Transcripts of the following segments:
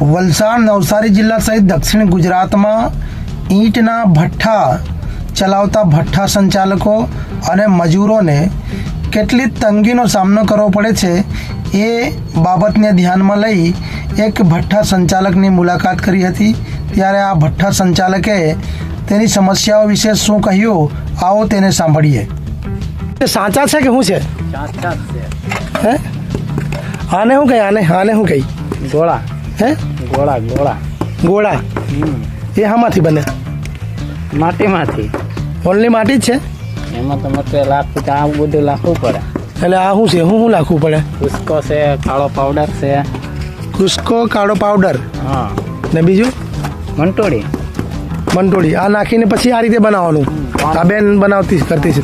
વલસાડ નવસારી જિલ્લા સહિત દક્ષિણ ગુજરાતમાં ઈંટના ભઠ્ઠા ચલાવતા ભઠ્ઠા સંચાલકો અને મજૂરોને કેટલી તંગીનો સામનો કરવો પડે છે એ બાબતને ધ્યાનમાં લઈ એક ભઠ્ઠા સંચાલકની મુલાકાત કરી હતી. ત્યારે આ ભઠ્ઠા સંચાલકે તેની સમસ્યાઓ વિશે શું કહ્યું આવો તેને સાંભળીએ. સાચા છે કે શું છે? હે? આને શું કહી આને આને શું કહી? ગોળા. હે? ગોળા ગોળા. ગોળા? એ હામાંથી બને? માટીમાંથી. ઓનલી માટી જ છે? એમાં તો મતે લાખું તો આવું બધું લાખવું પડે. એટલે આ શું છે? શું શું નાખવું પડે? કુસ્કો છે કાળો પાવડર છે. કુસ્કો કાળો પાવડર હા. ને બીજું? મંટોળી. મંટોળી. આ નાખીને પછી આ રીતે બનાવવાનું. આ બેન બનાવતી કરતી છે.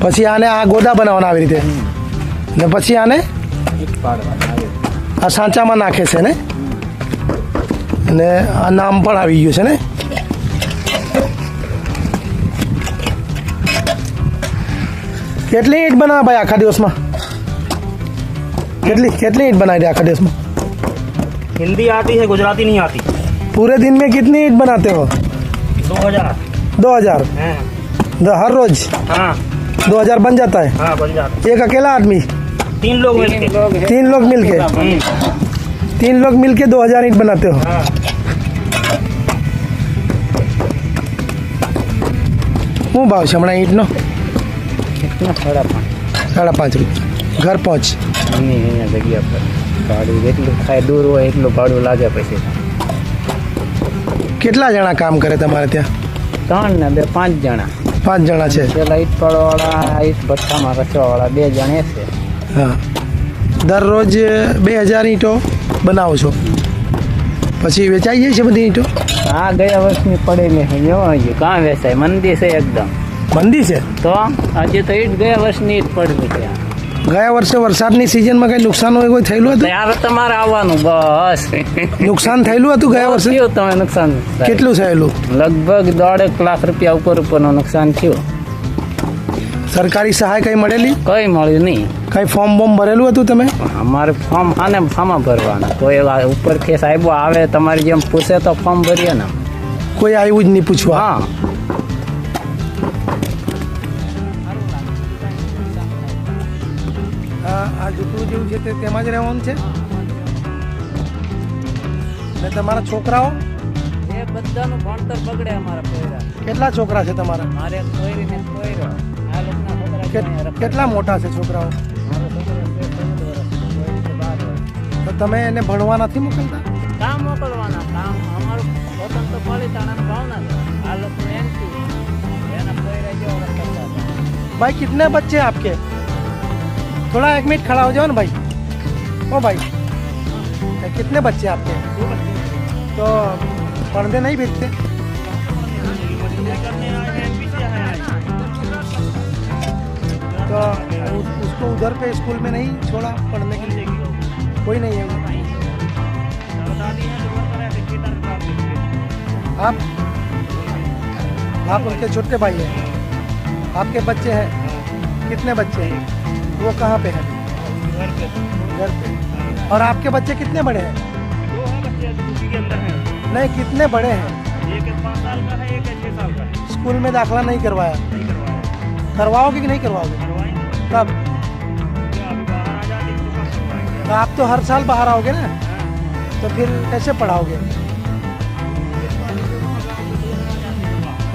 પછી આને આ ગોદા બનાવવાના આવી રીતે. ને પછી આને. આ સાંચામાં નાખે છે ને? અને આ નામ પણ આવી ગયું છે ને કેટલી ઈંટ બનાવે ભાઈ આખા દિવસમાં કેટલી કેટલી ઈંટ બનાવી દે આખા દિવસમાં हिंदी आती है गुजराती नहीं आती पूरे दिन में कितनी ईंट बनाते हो दो हजार दो हजार हाँ हर रोज हाँ दो हजार बन जाता है हाँ बन जाते एक अकेला आदमी तीन लोग मिलके तीन लोग हैं तीन लोग मिलके हम्म, तीन लोग मिलके दो हजार ईंट बनाते हो हाँ શું ભાવ છે હમણાં ઈંટનો? સાડા પાંચ. સાડા પાંચ રૂપિયા. ઘર પહોંચ. અહીંયા જગ્યા પર. ભાડું જેટલું થાય દૂર હોય એટલું ભાડું લાગે પછી. કેટલા જણા કામ કરે તમારે ત્યાં? ત્રણ ને બે પાંચ જણા. પાંચ જણા છે. પેલા ઈટ પાડવાવાળા ઈટ ભઠ્ઠામાં રચવાવાળા બે જણ છે. હા. દરરોજ બે હજાર ઈંટો બનાવો છો? પછી વેચાઈ જાય છે બધી ઈંટો? હા ગયા વર્ષની પડેલી છે. જો હજી કાં વેચાય? મંદી છે એકદમ. મંદી છે? તો આજે તો ઈટ ગયા વર્ષની ઈટ પડેલી છે. ગયા વર્ષે વરસાદની સિઝનમાં કઈ નુકસાન હોય કોઈ થયેલું હતું? ત્યારે તમારે આવવાનું બસ. નુકસાન થયેલું હતું ગયા વર્ષે? તમે નુકસાન. કેટલું થયેલું? લગભગ દોઢેક લાખ રૂપિયા ઉપર ઉપરનું નુકસાન થયું. સરકારી સહાય કઈ મળેલી? કઈ મળ્યું નહીં. કઈ ફોર્મ બોર્મ ભરેલું હતું તમે? અમારે ફોર્મ આને ફામાં ભરવાના. કોઈ ઉપર કે સાહેબો આવે તમારી જેમ પૂછે તો ફોર્મ ભરીએ ને કોઈ આવ્યું જ નહીં પૂછવા. હા. આ આ ઝૂંપડું જેવું છે તે તેમાં જ રહેવાનું છે? ને તમારા છોકરાઓ? એ બધાનું ભણતર બગડે અમારા પોયરા કેટલા છોકરા છે તમારા? મારે એક પોયરો આ લોકોના છોકરા કે- ક્યાંય રખડે. કેટલા મોટા છે છોકરાઓ મારો છોકરો છે ચૌદ વર્ષનો, પોયરી છે બાર વર્ષની. તો તમે એને ભણવા નથી મોકલતા કામ મોકલવાના કામ અમારું પોતાનું તો પાલિતાણાનું ભાવના છે આ લોકો એનથી એના પોયરા જેવા રખડતા હતા. भाई कितने बच्चे हैं आपके थोड़ा एक मिनट खड़ा हो जाओ ना भाई ओ भाई ए, कितने बच्चे हैं आपके तो पढ़ने नहीं भेजते तो उसको उधर पे स्कूल में नहीं छोड़ा, पढ़ने के लिए। कोई नहीं है आप आप उनके छोटे भाई हैं। आपके बच्चे हैं? कितने बच्चे हैं? वो कहाँ पे हैं? घर पे। और आपके बच्चे कितने बड़े हैं? नहीं, कितने बड़े हैं? एक साल का है एक साल का स्कूल में दाखला नहीं करवाया। करवाओगे कि नहीं करवाओगे? कब तो आप तो हर साल बाहर आओगे ना तो फिर कैसे पढ़ाओगे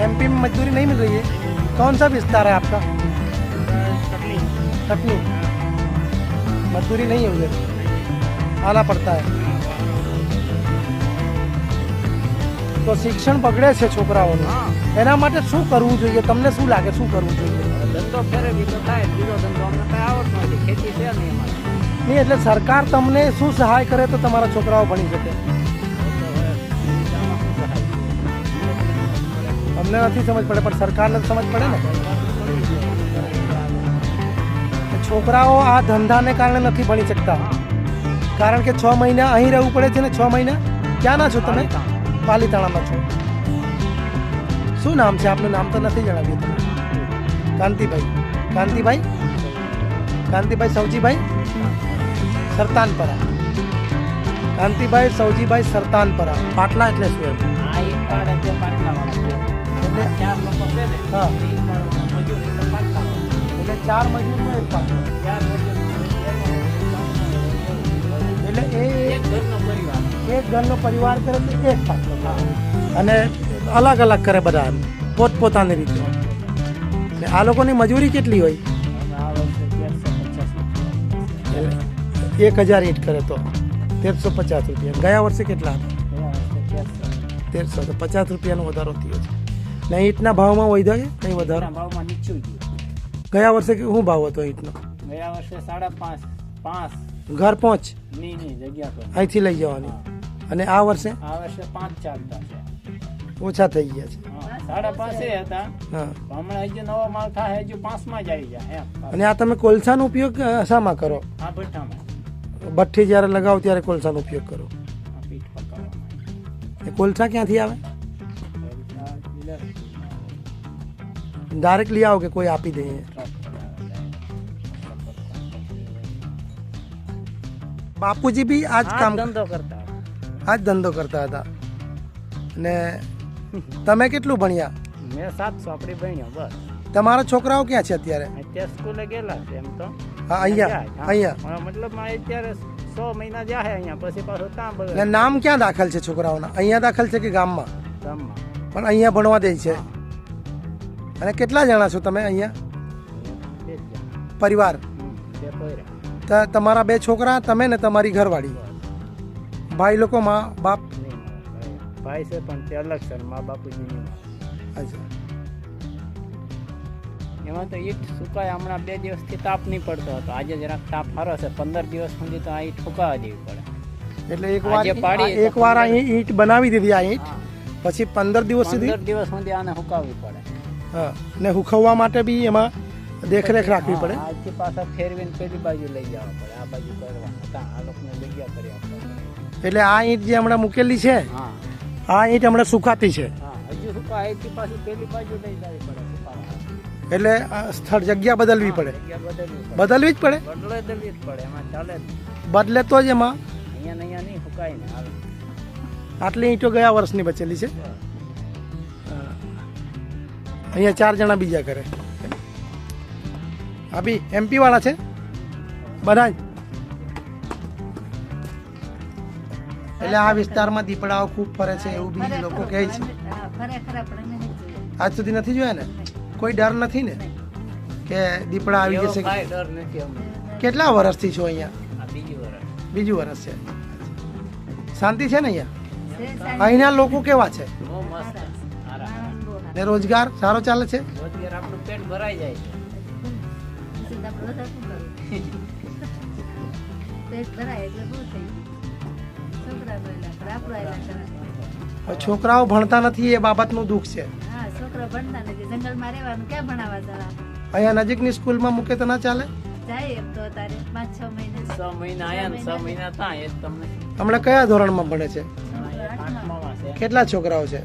एमपी में मजदूरी नहीं मिल रही है कौन सा विस्तार है आपका कटनी मजदूरी नहीं है उधर आना पड़ता है તો શિક્ષણ બગડે છે છોકરાઓનું એના માટે શું કરવું જોઈએ તમને શું લાગે શું કરવું જોઈએ ધંધો ફેરવી તો થાય બીજો ધંધો અમને કઈ આવડતો નથી ખેતી છે નહીં અમારે નહીં એટલે સરકાર તમને શું સહાય કરે તો તમારા છોકરાઓ ભણી શકે? અમને નથી સમજ પડે પણ સરકારને સમજ પડે ને. છોકરાઓ આ ધંધાને કારણે નથી ભણી શકતા. કારણ કે છ મહિના અહીં રહેવું પડે છે ને છ મહિના? ક્યાંના છો તમે? પાલીતાણામાં છો. શું નામ છે? આપનું નામ તો નથી જણાવ્યું તમે. કાંતિભાઈ. કાંતિભાઈ? કાંતિભાઈ સૌજીભાઈ સરતાનપરા. કાંતિભાઈ સૌજીભાઈ સરતાનપરા. પાટલા એટલે શું એમ. એટલે ચાર હા. એટલે ચાર મજૂરનો એક પાટલો. એટલે એ એક ઘરનો પરિવાર. એક ઘરનો પરિવાર કરે તો એક પાટલો. અને અલગ અલગ કરે બધા એમ પોતપોતાની રીતે. ને આ લોકોની મજૂરી કેટલી હોય? એક હજાર ઈટ કરે તો. તેરસો પચાસ રૂપિયા. ગયા વર્ષે કેટલા હતા? તેરસો. તો પચાસ રૂપિયાનો વધારો થયો છે. ને ઈંટના ભાવમાં વધ્યો છે? કંઈ વધારો? ભાવમાં નીચું ગયું. ગયા વર્ષે શું ભાવ હતો ઈંટનો? ગયા વર્ષે સાડા પાંચ પાંચ. ઘર પહોંચ? અહીંથી લઈ જવાની. અને આ વર્ષે? આ વર્ષે પાંચ ચાલતા છે. ઓછા થઈ ગયા છે. સાડા પાંચે હતા. હમણાં હજુ નવો માલ થાય હજુ પાંચમાં જ આવી જાય અને આ તમે કોલસાનો ઉપયોગ શામાં કરો? આ ભઠ્ઠામાં. ભઠ્ઠી જ્યારે લગાવો ત્યારે કોલસાનો ઉપયોગ કરો. એ કોલસા ક્યાંથી આવે? ડાયરેક્ટ લઈ આવો કે કોઈ આપી દે? બાપુજી બી આ જ કામ ધંધો કરતા આ જ ધંધો કરતા હતા. અને તમે કેટલું ભણ્યા? મેં સાત ચોપડી ભણ્યો બસ. તમારા છોકરાઓ ક્યાં છે અત્યારે? અત્યારે સ્કૂલે ગયેલા છે એમ તો. હા અહીંયા અહીંયા. મતલબ અત્યારે સો મહિના જાય અહીંયા પછી પાછો ત્યાં નામ ક્યાં દાખલ છે છોકરાઓના? અહીંયા દાખલ છે કે ગામમાં? ગામમાં. પણ અહીંયા ભણવા દે છે. અને કેટલા જણા છો તમે અહીંયા. પરિવાર? તમારા બે છોકરા તમે ને તમારી ઘરવાળી. ભાઈ લોકો માં બાપ? ભાઈ. છે પણ તે અલગ છે મા બાપુજીની અચ્છા એમાં તો ઈટ સુકાય હમણાં બે દિવસથી તાપ નહીં પડતો હતો. આજે જરાક તાપ સારો છે. પંદર દિવસ સુધી તો આ ઈટ સુકાવા દેવી પડે. એટલે એક વાર આજે પાડી તો એક વાર અહીં ઈંટ બનાવી દીધી આ ઈંટ. પછી પંદર દિવસ સુધી? પંદર દિવસ સુધી આને સુકાવવી પડે. હા. ને સુકવવા માટે બી એમાં દેખરેખ રાખવી પડે. આજથી પાછા ફેરવીને પેલી બાજુ લઈ જવા પડે. આ બાજુ કરવા હતા આ લોકોને જગ્યા કરી આપવા એટલે આ ઈંટ જે હમણાં મૂકેલી છે હા. આ ઈંટ હમણાં સુકાતી છે. એટલે આ સ્થળ જગ્યા બદલવી પડે. બદલવી જ પડે? બદલે તો જ એમાં. આટલી ઈંટો ગયા વર્ષની બચેલી છે? અહીંયા ચાર જણા બીજા કરે. આપી એમપી વાળા છે? બધા જ એટલે આ વિસ્તારમાં દીપડાઓ ખૂબ ફરે છે એવું બી લોકો કહે છે આજ સુધી નથી જોયા ને કોઈ ડર નથી ને કે દીપડા આવી જશે કાંઈ ડર નથી અમને કેટલા વર્ષથી છો અહીંયા આ બીજી વર્ષ છે શાંતિ છે ને અહીંયા અહીંના લોકો કેવા છે. ને રોજગાર સારો ચાલે છે રોજગાર આપણું પેટ ભરાઈ જાય છે? પેટ ભરાય એટલે છોકરાઓ ભણતા નથી એ બાબતનું દુઃખ છે. હા છોકરા ભણતા નથી. જંગલમાં રહેવાનું ક્યાં ભણાવવા જવા? અહીંયા નજીકની સ્કૂલમાં મૂકે તો ના ચાલે? હમણાં કયા ધોરણમાં ભણે છે? કેટલા છોકરાઓ છે?